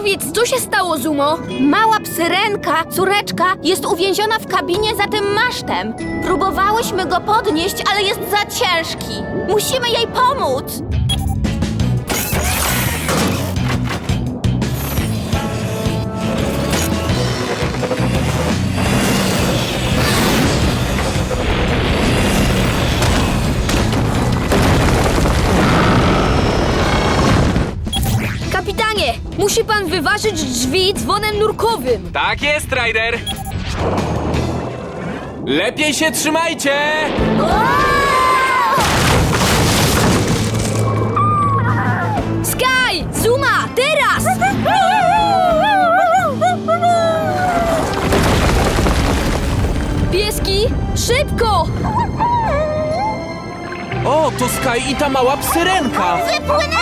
Powiedz, co się stało, Zumo? Mała psyrenka, córeczka, jest uwięziona w kabinie za tym masztem. Próbowałyśmy go podnieść, ale jest za ciężki. Musimy jej pomóc. Kapitanie, musi pan wyważyć drzwi dzwonem nurkowym. Tak jest, Ryder! Lepiej się trzymajcie! Sky! Zuma! Teraz! Pieski, szybko! O, to Sky i ta mała psyrenka! Się!